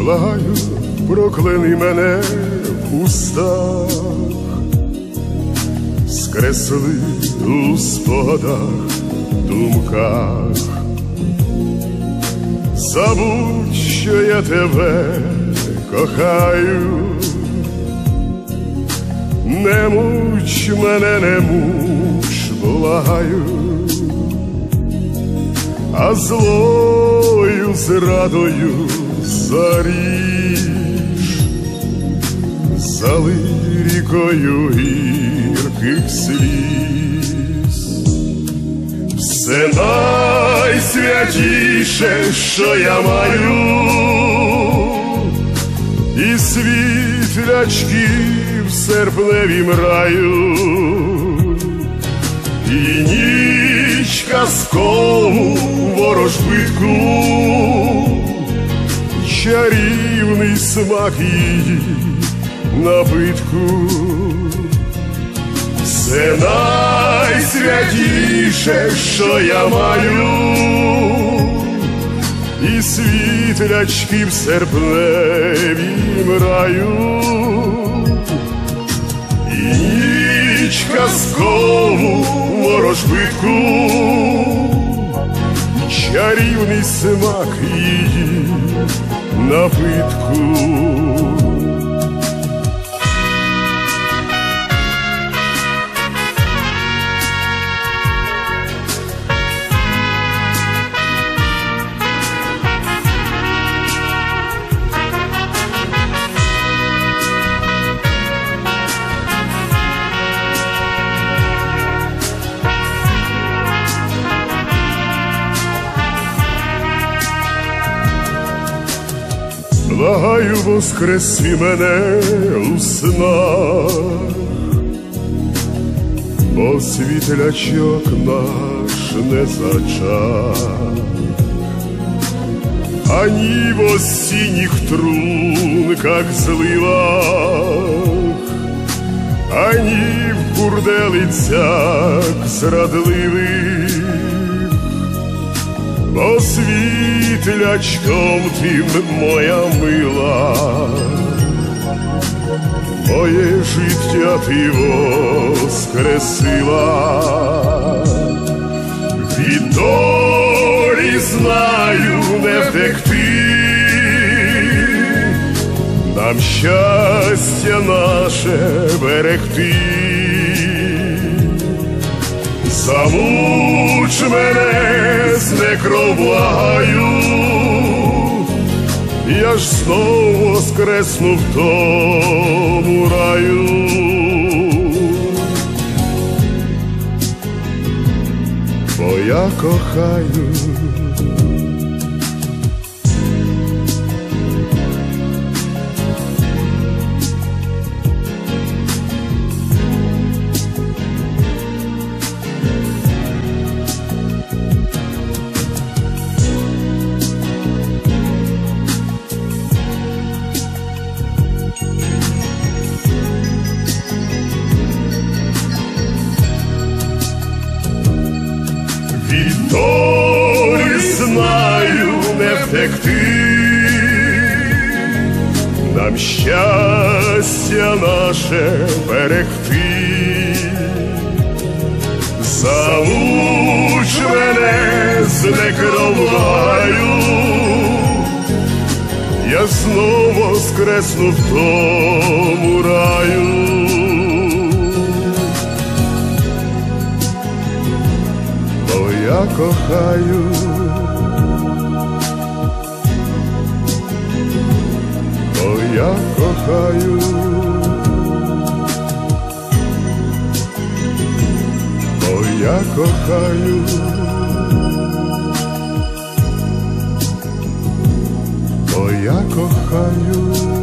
благаю, проклини мене в устах, скресли у спогадах, думках, забудь, що я тебе кохаю, не муч мене, не муч, благаю. А злою зрадою заріж, залий рікою гірких сліз, все найсвятіше, що я маю, і світлячки в серпневім раю, і ніч казкову ворожбитку, чарівний смак її напитку, все найсвятіше, що я маю, і світлячки в серпневім раю, і ніч казкову ворожбитку чарівний смак її напитку. Благаю, воскреси мене у снах, бо світлячок наш не зачах, ані в осінніх трунках зливах, ані в курделицях зрадливих бо світлячком тим моя мила, моє життя ти воскресила, від долі знаю не втекти, нам щастя наше берегти. Замуч мене знекровлагаю, я ж знов воскресну в тому раю. Бо я кохаю. Долі знаю не втекти, нам щастя наше берегти, Замуч мене з некровлаю, я знов воскресну в тому раю. Я кохаю. Бо я кохаю. Бо я кохаю. Бо я кохаю.